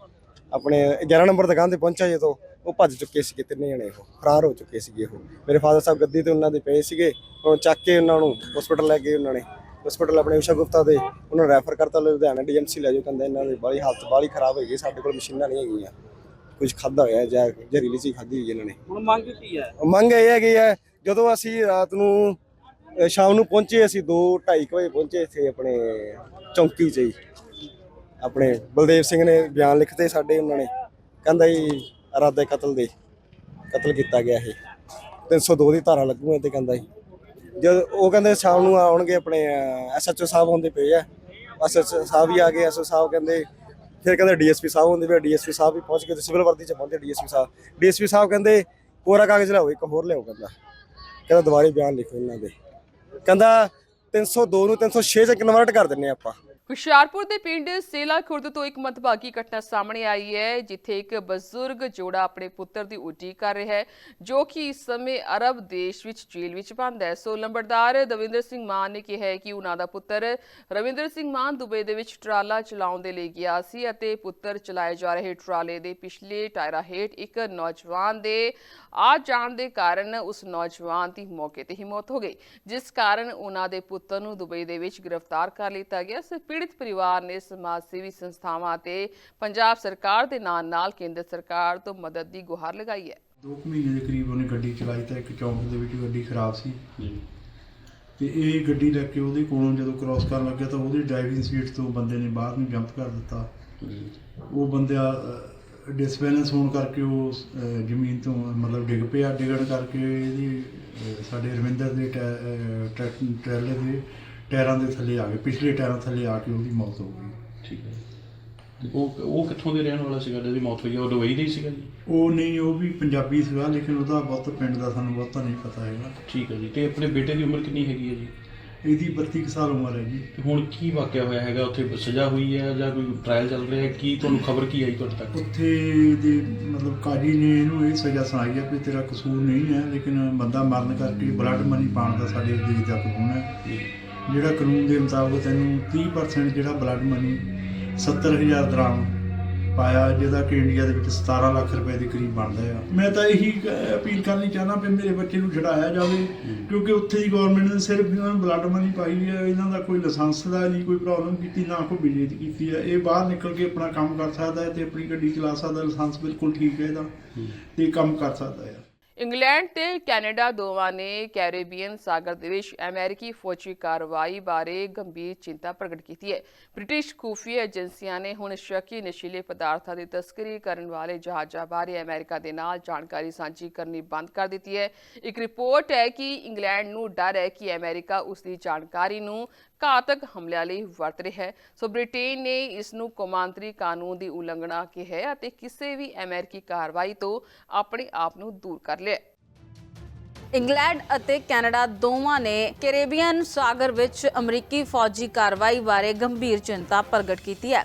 ਆਪਣੇ 11 ਨੰਬਰ ਦੁਕਾਨ ਤੇ ਪਹੁੰਚਿਆ ਜਦੋਂ, ਉਹ ਭੱਜ ਚੁੱਕੇ ਸੀਗੇ ਤਿੰਨੇ ਜਣੇ ਉਹ, ਫਰਾਰ ਹੋ ਚੁੱਕੇ ਸੀਗੇ ਉਹ। ਮੇਰੇ ਫਾਦਰ ਸਾਹਿਬ ਗੱਦੀ ਤੇ ਉਹਨਾਂ ਦੇ ਪਏ ਸੀਗੇ, ਉਹਨਾਂ ਚੱਕ ਕੇ ਉਹਨਾਂ ਨੂੰ ਹਸਪੀਟਲ ਲੈ ਗਏ ਉਹਨਾਂ ਨੇ। ਹਸਪੀਟਲ ਆਪਣੇ ਉਸ਼ਾ ਗੁਪਤਾ ਦੇ ਉਹਨਾਂ ਨੂੰ ਰੈਫਰ ਕਰਤਾ ਲੁਧਿਆਣਾ ਡੀਐਮਸੀ ਲੈ ਜਾਓ ਕਹਿੰਦਾ ਇਹਨਾਂ ਦੀ ਬਾਲੀ ਹਾਲਤ ਬਾਲੀ ਖਰਾਬ ਹੋਈ ਗਈ ਸਾਡੇ ਕੋਲ ਮਸ਼ੀਨਾਂ ਨਹੀਂ ਹੈਗੀਆਂ। ਕੁਝ ਖਾਦਾ ਹੋਇਆ ਜਾਂ ਜ਼ਹਿਰੀਲੀ ਚੀਜ਼ ਖਾਦੀ ਹੋਈ ਇਹਨਾਂ ਨੇ। ਹੁਣ ਮੰਗ ਕੀ ਹੈ? ਮੰਗ ਇਹ ਹੈਗੀ ਹੈ ਜਦੋਂ ਅਸੀਂ ਰਾਤ ਨੂੰ ਸ਼ਾਮ ਨੂੰ ਪਹੁੰਚੇ ਅਸੀਂ 2 2:30 ਵਜੇ ਪਹੁੰਚੇ ਇੱਥੇ ਆਪਣੇ ਚੌਂਕੀ 'ਚ ਹੀ। ਆਪਣੇ ਬਲਦੇਵ ਸਿੰਘ ਨੇ ਬਿਆਨ ਲਿਖਤੇ ਸਾਡੇ ਉਹਨਾਂ ਨੇ। ਕਹਿੰਦਾ ਜੀ ਇਰਾਦੇ ਕਤਲ ਦੇ ਕਤਲ ਕੀਤਾ ਗਿਆ ਇਹ। 302 ਦੀ ਧਾਰਾ ਲੱਗੂ ਇਹ ਤੇ ਕਹਿੰਦਾ ਜੀ। ਜਦ ਉਹ ਕਹਿੰਦੇ ਸ਼ਾਮ ਨੂੰ ਆਉਣਗੇ ਆਪਣੇ ਐਸਐਚਓ ਸਾਹਿਬ ਹੁੰਦੇ ਪਏ ਆ। ਐਸਐਚਓ ਸਾਹਿਬ ਵੀ ਆ ਗਏ ਐਸਓ ਸਾਹਿਬ ਕਹਿੰਦੇ, ਫਿਰ ਕਹਿੰਦੇ ਡੀਐਸਪੀ ਸਾਹਿਬ ਹੁੰਦੇ ਪਏ ਡੀਐਸਪੀ ਸਾਹਿਬ ਵੀ ਪਹੁੰਚ ਗਏ ਤੇ ਸਿਵਲ ਵਰਦੀ ਚ ਪਹੁੰਚੇ ਡੀਐਸਪੀ ਸਾਹਿਬ। ਡੀਐਸਪੀ ਸਾਹਿਬ ਕਹਿੰਦੇ ਕੋਰਾ ਕਾਗਜ਼ ਲਿਆਓ, ਇੱਕ ਹੋਰ ਲਿਆਓ ਕਹਿੰਦਾ। ਕਹਿੰਦਾ ਦੁਬਾਰੇ ਬਿਆਨ ਲਿਖੋ ਇਹਨਾਂ ਦੇ। ਕਹਿੰਦਾ 302 ਨੂੰ 306 ਚ ਕਨਵਰਟ ਕਰ ਦਿੰਨੇ ਆਪਾਂ। ਹੁਸ਼ਿਆਰਪੁਰ ਦੇ ਪਿੰਡ ਸੇਲਾ ਖੁਰਦ ਤੋਂ ਇੱਕ ਮੰਦਭਾਗੀ ਘਟਨਾ ਸਾਹਮਣੇ ਆਈ ਹੈ, ਜਿੱਥੇ ਇੱਕ ਬਜ਼ੁਰਗ ਜੋੜਾ ਆਪਣੇ ਪੁੱਤਰ ਦੀ ਉਡੀਕ ਕਰ ਰਿਹਾ ਹੈ, ਜੋ ਕਿ ਇਸ ਸਮੇਂ ਅਰਬ ਦੇਸ਼ ਵਿੱਚ ਜੇਲ੍ਹ ਵਿੱਚ ਬੰਦ ਹੈ। ਸੋ ਲੰਬੜਦਾਰ ਦਵਿੰਦਰ ਸਿੰਘ ਮਾਨ ਨੇ ਕਿਹਾ ਹੈ ਕਿ ਉਹਨਾਂ ਦਾ ਪੁੱਤਰ ਰਵਿੰਦਰ ਸਿੰਘ ਮਾਨ ਦੁਬਈ ਦੇ ਵਿੱਚ ਟਰਾਲਾ ਚਲਾਉਣ ਦੇ ਲਈ ਗਿਆ ਸੀ ਅਤੇ ਪੁੱਤਰ ਚਲਾਏ ਜਾ ਰਹੇ ਟਰਾਲੇ ਦੇ ਪਿਛਲੇ ਟਾਇਰਾਂ ਹੇਠ ਇੱਕ ਨੌਜਵਾਨ ਦੇ ਆ ਜਾਣ ਦੇ ਕਾਰਨ ਉਸ ਨੌਜਵਾਨ ਦੀ ਮੌਕੇ ਤੇ ਹੀ ਮੌਤ ਹੋ ਗਈ, ਜਿਸ ਕਾਰਨ ਉਹਨਾਂ ਦੇ ਪੁੱਤਰ ਨੂੰ ਦੁਬਈ ਦੇ ਵਿੱਚ ਗ੍ਰਿਫਤਾਰ ਕਰ ਲਿੱਤਾ ਗਿਆ। ਸੋ ਪੀੜਿਤ ਪਰਿਵਾਰ ਨੇ ਸਮਾਜ ਸੇਵੀ ਸੰਸਥਾਵਾਂ ਤੇ ਪੰਜਾਬ ਸਰਕਾਰ ਦੇ ਨਾਲ ਨਾਲ ਕੇਂਦਰ ਸਰਕਾਰ ਤੋਂ ਮਦਦ ਦੀ ਗੁਹਾਰ ਲਗਾਈ ਹੈ। ਦੋ ਕੁ ਮਹੀਨੇ ਦੇ ਕਰੀਬ ਉਹਨੇ ਗੱਡੀ ਚਲਾਈ ਤਾਂ ਇੱਕ ਚੌਂਕ ਦੇ ਵਿੱਚ ਗੱਡੀ ਖਰਾਬ ਸੀ। ਤੇ ਇਹ ਗੱਡੀ ਲੈ ਕੇ ਉਹਦੇ ਕੋਲੋਂ ਜਦੋਂ ਕ੍ਰਾਸ ਕਰਨ ਲੱਗਿਆ ਤਾਂ ਉਹਦੀ ਡਰਾਈਵਿੰਗ ਸੀਟ ਤੋਂ ਬੰਦੇ ਨੇ ਬਾਹਰ ਨੂੰ ਜੰਪ ਕਰ ਦਿੱਤਾ। ਉਹ ਬੰਦਾ ਡਿਸਬੈਲੈਂਸ ਹੋਣ ਕਰਕੇ ਉਹ ਜ਼ਮੀਨ ਤੋਂ ਮਤਲਬ ਡਿੱਗ ਪਿਆ। ਡਿੱਗਣ ਕਰਕੇ ਇਹਦੀ ਸਾਡੇ ਰਵਿੰਦਰ ਦੇ ਟੈ- ਅਹ, ਟਰੈ- ਟਰੈਲੇ ਦੇ ਟਾਇਰਾਂ ਦੇ ਥੱਲੇ ਆ ਗਏ ਪਿਛਲੇ ਟਾਇਰਾਂ ਥੱਲੇ ਆ ਕੇ ਉਹਦੀ ਮੌਤ ਹੋ ਗਈ। ਠੀਕ ਹੈ। ਤੇ ਉਹ ਉਹ ਕਿੱਥੋਂ ਦੇ ਰਹਿਣ ਵਾਲਾ ਸੀਗਾ ਜਿਹਦੀ ਮੌਤ ਹੋਈ ਉਹ ਦੁਬਈ ਦਾ ਹੀ ਸੀਗਾ ਜੀ? ਉਹ ਨਹੀਂ ਉਹ ਵੀ ਪੰਜਾਬੀ ਸੀਗਾ ਲੇਕਿਨ ਉਹਦਾ ਬਹੁਤ ਪਿੰਡ ਦਾ ਸਾਨੂੰ ਬਹੁਤਾ ਨਹੀਂ ਪਤਾ ਹੈਗਾ। ਠੀਕ ਹੈ ਜੀ। ਤੇ ਆਪਣੇ ਬੇਟੇ ਦੀ ਉਮਰ ਕਿੰਨੀ ਹੈਗੀ ਹੈ ਜੀ? ਇਹਦੀ 32 ਕੁ ਸਾਲ ਉਮਰ ਹੈ ਜੀ। ਤੇ ਹੁਣ ਕੀ ਵਾਕਿਆ ਹੋਇਆ ਹੈਗਾ? ਉੱਥੇ ਸਜ਼ਾ ਹੋਈ ਹੈ ਜਾਂ ਕੋਈ ਟ੍ਰਾਇਲ ਚੱਲ ਰਿਹਾ ਹੈ? ਕੀ ਤੁਹਾਨੂੰ ਖਬਰ ਕੀ ਆਈ ਤੁਹਾਡੇ ਤੱਕ? ਉੱਥੇ ਦੇ ਮਤਲਬ ਕਾਜੀ ਨੇ ਇਹਨੂੰ ਇਹ ਸਜ਼ਾ ਸੁਣਾਈ ਹੈ ਕਿ ਤੇਰਾ ਕਸੂਰ ਨਹੀਂ ਹੈ ਲੇਕਿਨ ਬੰਦਾ ਮਰਨ ਕਰਕੇ ਬਲੱਡ ਮਨੀ ਪਾਉਣ ਦਾ ਸਾਡੇ ਦੇਸ਼ ਦਾ ਕਾਨੂੰਨ ਹੈ। ਜਿਹੜਾ ਕਾਨੂੰਨ ਦੇ ਮੁਤਾਬਕ ਤੈਨੂੰ 30% ਜਿਹੜਾ ਬਲੱਡ ਮਨੀ 70000 ਦਰਾਮ ਪਾਇਆ, ਜਿਹਦਾ ਕਿ ਇੰਡੀਆ ਦੇ ਵਿੱਚ 17 ਲੱਖ ਰੁਪਏ ਦੇ ਕਰੀਬ ਬਣਦਾ ਆ। ਮੈਂ ਤਾਂ ਇਹੀ ਅਪੀਲ ਕਰਨੀ ਚਾਹਨਾ ਵੀ ਮੇਰੇ ਬੱਚੇ ਨੂੰ ਛਡਾਇਆ ਜਾਵੇ, ਕਿਉਂਕਿ ਉੱਥੇ ਦੀ ਗਵਰਨਮੈਂਟ ਨੇ ਸਿਰਫ ਇਹਨਾਂ ਨੂੰ ਬਲੱਡ ਮਨੀ ਪਾਈ ਹੈ ਇਹਨਾਂ ਦਾ ਕੋਈ ਲਾਇਸੈਂਸ ਦਾ ਨਹੀਂ, ਕੋਈ ਪ੍ਰੋਬਲਮ ਕੀਤੀ, ਨਾ ਕੋਈ ਬਿਜਲੀ ਕੀਤੀ ਹੈ ਇਹ ਬਾਹਰ ਨਿਕਲ ਕੇ ਆਪਣਾ ਕੰਮ ਕਰ ਸਕਦਾ ਹੈ ਤੇ ਆਪਣੀ ਗੱਡੀ ਚਲਾ ਸਕਦਾ, ਲਾਇਸੈਂਸ ਬਿਲਕੁਲ ਠੀਕ ਹੈ ਇਹਦਾ, ਤੇ ਕੰਮ ਕਰ ਸਕਦਾ ਹੈ ਇੰਗਲੈਂਡ ਤੇ ਕੈਨੇਡਾ ਦੋਵਾਂ ਨੇ ਕੈਰੇਬੀਅਨ ਸਾਗਰ ਦੇ ਵਿੱਚ ਅਮਰੀਕੀ ਫੌਜੀ ਕਾਰਵਾਈ ਬਾਰੇ ਗੰਭੀਰ ਚਿੰਤਾ ਪ੍ਰਗਟ ਕੀਤੀ ਹੈ। ਬ੍ਰਿਟਿਸ਼ ਖੂਫੀਆ ਏਜੰਸੀਆਂ ਨੇ ਹੁਣ ਸ਼ੱਕੀ ਨਸ਼ੀਲੇ ਪਦਾਰਥਾਂ ਦੀ ਤਸਕਰੀ ਕਰਨ ਵਾਲੇ ਜਹਾਜ਼ਾਂ ਬਾਰੇ ਅਮਰੀਕਾ ਦੇ ਨਾਲ ਜਾਣਕਾਰੀ ਸਾਂਝੀ ਕਰਨੀ ਬੰਦ ਕਰ ਦਿੱਤੀ ਹੈ। ਇੱਕ ਰਿਪੋਰਟ ਹੈ ਕਿ ਇੰਗਲੈਂਡ ਨੂੰ ਡਰ ਹੈ ਕਿ ਅਮਰੀਕਾ ਉਸ ਦੀ ਜਾਣਕਾਰੀ ਨੂੰ ਘਾਤਕ ਹਮਲਿਆਂ ਲਈ ਵਰਤ ਰਿਹਾ ਹੈ ਸੋ ਬ੍ਰਿਟੇਨ ਨੇ ਇਸ ਨੂੰ ਕੌਮਾਂਤਰੀ ਕਾਨੂੰਨ ਦੀ ਉਲੰਘਣਾ ਕਿਹਾ ਹੈ ਅਤੇ ਕਿਸੇ ਵੀ ਅਮਰੀਕੀ ਕਾਰਵਾਈ ਤੋਂ ਆਪਣੇ ਆਪ ਨੂੰ ਦੂਰ ਕਰ ਲਿਆ ਹੈ। ਇੰਗਲੈਂਡ ਅਤੇ ਕੈਨੇਡਾ ਦੋਵਾਂ ਨੇ ਕੈਰੇਬੀਅਨ ਸਾਗਰ ਵਿੱਚ ਅਮਰੀਕੀ ਫੌਜੀ ਕਾਰਵਾਈ ਬਾਰੇ ਗੰਭੀਰ ਚਿੰਤਾ ਪ੍ਰਗਟ ਕੀਤੀ ਹੈ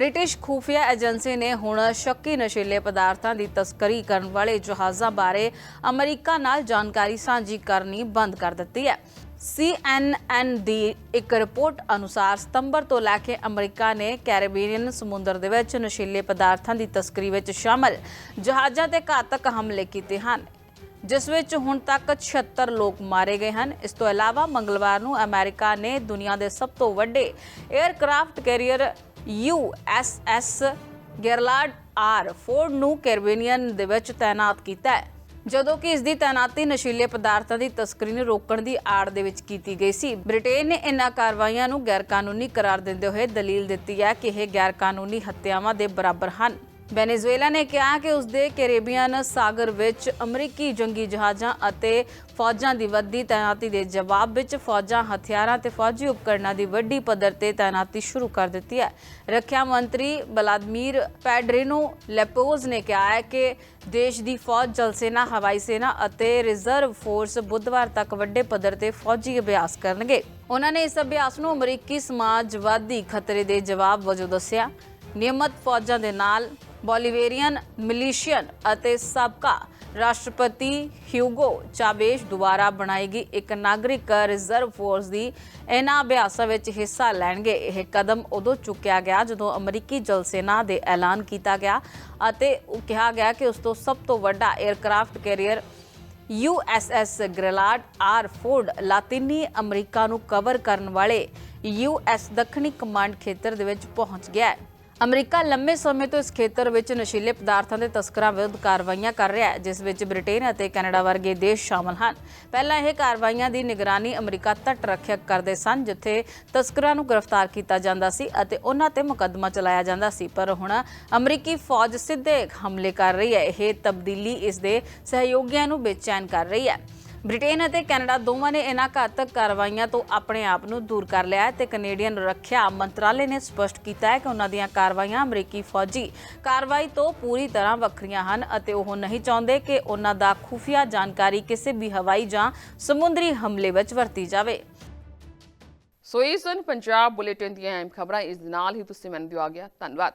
ਬ੍ਰਿਟਿਸ਼ ਖੂਫੀਆ ਏਜੰਸੀ ਨੇ ਹੁਣ ਸ਼ੱਕੀ ਨਸ਼ੀਲੇ ਪਦਾਰਥਾਂ ਦੀ ਤਸਕਰੀ ਕਰਨ ਵਾਲੇ ਜਹਾਜ਼ਾਂ ਬਾਰੇ ਅਮਰੀਕਾ ਨਾਲ ਜਾਣਕਾਰੀ ਸਾਂਝੀ ਕਰਨੀ ਬੰਦ ਕਰ ਦਿੱਤੀ ਹੈ। CNN ਦੀ ਇੱਕ ਰਿਪੋਰਟ ਅਨੁਸਾਰ ਸਤੰਬਰ ਤੋਂ ਲੈ ਕੇ ਅਮਰੀਕਾ ਨੇ ਕੈਰੇਬੀਅਨ ਸਮੁੰਦਰ ਦੇ ਵਿੱਚ ਨਸ਼ੀਲੇ ਪਦਾਰਥਾਂ ਦੀ ਤਸਕਰੀ ਵਿੱਚ ਸ਼ਾਮਲ ਜਹਾਜ਼ਾਂ ਤੇ ਘਾਤਕ ਹਮਲੇ ਕੀਤੇ ਹਨ, ਜਿਸ ਵਿੱਚ ਹੁਣ ਤੱਕ 76 ਲੋਕ ਮਾਰੇ ਗਏ ਹਨ। ਇਸ ਤੋਂ ਇਲਾਵਾ ਮੰਗਲਵਾਰ ਨੂੰ ਅਮਰੀਕਾ ਨੇ ਦੁਨੀਆ ਦੇ ਸਭ ਤੋਂ ਵੱਡੇ aircraft carrier USS Gerald R Ford ਨੂੰ ਕੈਰਬੀਨੀਅਨ ਦੇ ਵਿੱਚ ਤਾਇਨਾਤ ਕੀਤਾ ਹੈ, ਜਦੋਂ ਕਿ ਇਸ ਦੀ ਤਾਇਨਾਤੀ ਨਸ਼ੀਲੇ ਪਦਾਰਥਾਂ ਦੀ ਤਸਕਰੀ ਨੂੰ ਰੋਕਣ ਦੀ ਆੜ ਦੇ ਵਿੱਚ ਕੀਤੀ ਗਈ ਸੀ। ਬ੍ਰਿਟੇਨ ਨੇ ਇਨ੍ਹਾਂ ਕਾਰਵਾਈਆਂ ਨੂੰ ਗੈਰਕਾਨੂੰਨੀ ਕਰਾਰ ਦਿੰਦੇ ਹੋਏ ਦਲੀਲ ਦਿੱਤੀ ਹੈ ਕਿ ਇਹ ਗੈਰਕਾਨੂੰਨੀ ਹੱਤਿਆਵਾਂ ਦੇ ਬਰਾਬਰ ਹਨ। ਵੈਨੇਜ਼ੁਏਲਾ ਨੇ ਕਿਹਾ ਕਿ ਉਸ ਦੇ ਕੈਰੇਬੀਅਨ ਸਾਗਰ ਵਿੱਚ ਅਮਰੀਕੀ ਜੰਗੀ ਜਹਾਜ਼ਾਂ ਅਤੇ ਫੌਜਾਂ ਦੀ ਵੱਧਦੀ ਤਾਇਨਾਤੀ ਦੇ ਜਵਾਬ ਵਿੱਚ ਫੌਜਾਂ ਹਥਿਆਰਾਂ ਤੇ ਫੌਜੀ ਉਪਕਰਨਾਂ ਦੀ ਵੱਡੀ ਪੱਧਰ ਤੇ ਤਾਇਨਾਤੀ ਸ਼ੁਰੂ ਕਰ ਦਿੱਤੀ ਹੈ। ਰੱਖਿਆ ਮੰਤਰੀ ਬਲਾਦਮੀਰ ਪੈਡਰਿਨੋ ਲੈਪੋਜ਼ ਨੇ ਕਿਹਾ ਹੈ ਕਿ ਦੇਸ਼ ਦੀ ਫੌਜ ਜਲ ਸੈਨਾ ਹਵਾਈ ਸੈਨਾ ਅਤੇ ਰਿਜ਼ਰਵ ਫੋਰਸ ਬੁੱਧਵਾਰ ਤੱਕ ਵੱਡੇ ਪੱਧਰ ਤੇ ਫੌਜੀ ਅਭਿਆਸ ਕਰਨਗੇ। ਉਹਨਾਂ ਨੇ ਇਸ ਅਭਿਆਸ ਨੂੰ ਅਮਰੀਕੀ ਸਮਾਜਵਾਦੀ ਖਤਰੇ ਦੇ ਜਵਾਬ ਵਜੋਂ ਦੱਸਿਆ। ਨਿਯਮਤ ਫੌਜਾਂ ਦੇ ਨਾਲ ਬੋਲੀਵੇਰੀਅਨ, ਮਿਲੀਸ਼ੀਅਨ ਅਤੇ ਸਾਬਕਾ ਰਾਸ਼ਟਰਪਤੀ ਹਿਊਗੋ ਚਾਬੇਸ਼ ਦੁਆਰਾ ਬਣਾਈ ਗਈ ਇੱਕ ਨਾਗਰਿਕ ਰਿਜ਼ਰਵ ਫੋਰਸ ਦੀ। ਇਹਨਾਂ ਅਭਿਆਸਾਂ ਵਿੱਚ ਹਿੱਸਾ ਲੈਣਗੇ। ਇਹ ਕਦਮ ਉਦੋਂ ਚੁੱਕਿਆ ਗਿਆ ਜਦੋਂ ਅਮਰੀਕੀ ਜਲ ਸੈਨਾ ਦੇ ਐਲਾਨ ਕੀਤਾ ਗਿਆ ਅਤੇ ਕਿਹਾ ਗਿਆ ਕਿ ਉਸ ਤੋਂ ਸਭ ਤੋਂ ਵੱਡਾ aircraft carrier USS Gerald R Ford ਲਾਤੀਨੀ ਅਮਰੀਕਾ ਨੂੰ ਕਵਰ ਕਰਨ ਵਾਲੇ US ਦੱਖਣੀ ਕਮਾਂਡ ਖੇਤਰ ਦੇ ਵਿੱਚ ਪਹੁੰਚ ਗਿਆ ਹੈ। ਅਮਰੀਕਾ ਲੰਮੇ ਸਮੇਂ ਤੋਂ ਇਸ ਖੇਤਰ ਵਿੱਚ ਨਸ਼ੀਲੇ ਪਦਾਰਥਾਂ ਦੇ ਤਸਕਰਾਂ ਵਿਰੁੱਧ ਕਾਰਵਾਈਆਂ ਕਰ ਰਿਹਾ ਹੈ, ਜਿਸ ਵਿੱਚ ਬ੍ਰਿਟੇਨ ਅਤੇ ਕੈਨੇਡਾ ਵਰਗੇ ਦੇਸ਼ ਸ਼ਾਮਲ ਹਨ। ਪਹਿਲਾਂ ਇਹ ਕਾਰਵਾਈਆਂ ਦੀ ਨਿਗਰਾਨੀ ਅਮਰੀਕਾ ਤੱਟ ਰੱਖਿਅਕ ਕਰਦੇ ਸਨ, ਜਿੱਥੇ ਤਸਕਰਾਂ ਨੂੰ ਗ੍ਰਿਫਤਾਰ ਕੀਤਾ ਜਾਂਦਾ ਸੀ ਅਤੇ ਉਹਨਾਂ ਤੇ ਮੁਕੱਦਮਾ ਚਲਾਇਆ ਜਾਂਦਾ ਸੀ। ਪਰ ਹੁਣ ਅਮਰੀਕੀ ਫੌਜ ਸਿੱਧੇ ਹਮਲੇ ਕਰ ਰਹੀ ਹੈ। ਇਹ ਤਬਦੀਲੀ ਇਸ ਦੇ ਸਹਿਯੋਗੀਆਂ ਨੂੰ ਬੇਚੈਨ ਕਰ ਰਹੀ ਹੈ। ਬ੍ਰਿਟੇਨ ਅਤੇ ਕੈਨੇਡਾ ਦੋਵਾਂ ਨੇ ਇਹਨਾਂ ਘਾਤਕ ਕਾਰਵਾਈਆਂ ਤੋਂ ਆਪਣੇ ਆਪ ਨੂੰ ਦੂਰ ਕਰ ਲਿਆ ਹੈ ਤੇ ਕੈਨੇਡੀਅਨ ਰੱਖਿਆ ਮੰਤਰਾਲੇ ਨੇ ਸਪਸ਼ਟ ਕੀਤਾ ਹੈ ਕਿ ਉਹਨਾਂ ਦੀਆਂ ਕਾਰਵਾਈਆਂ ਅਮਰੀਕੀ ਫੌਜੀ ਕਾਰਵਾਈ ਤੋਂ ਪੂਰੀ ਤਰ੍ਹਾਂ ਵੱਖਰੀਆਂ ਹਨ ਅਤੇ ਉਹ ਨਹੀਂ ਚਾਹੁੰਦੇ ਕਿ ਉਹਨਾਂ ਦਾ ਖੁਫੀਆ ਜਾਣਕਾਰੀ ਕਿਸੇ ਵੀ ਹਵਾਈ ਜਾਂ ਸਮੁੰਦਰੀ ਹਮਲੇ ਵਿੱਚ ਵਰਤੀ ਜਾਵੇ। ਸੋ ਇਹ ਸਨ ਪੰਜਾਬ ਬੁਲੇਟਿਨ ਦੀਆਂ ਅਹਿਮ ਖਬਰਾਂ ਇਸ ਨਾਲ ਹੀ ਤੁਸੀਂ ਮੈਨੂੰ ਦਿਓ ਆ ਗਿਆ। ਧੰਨਵਾਦ।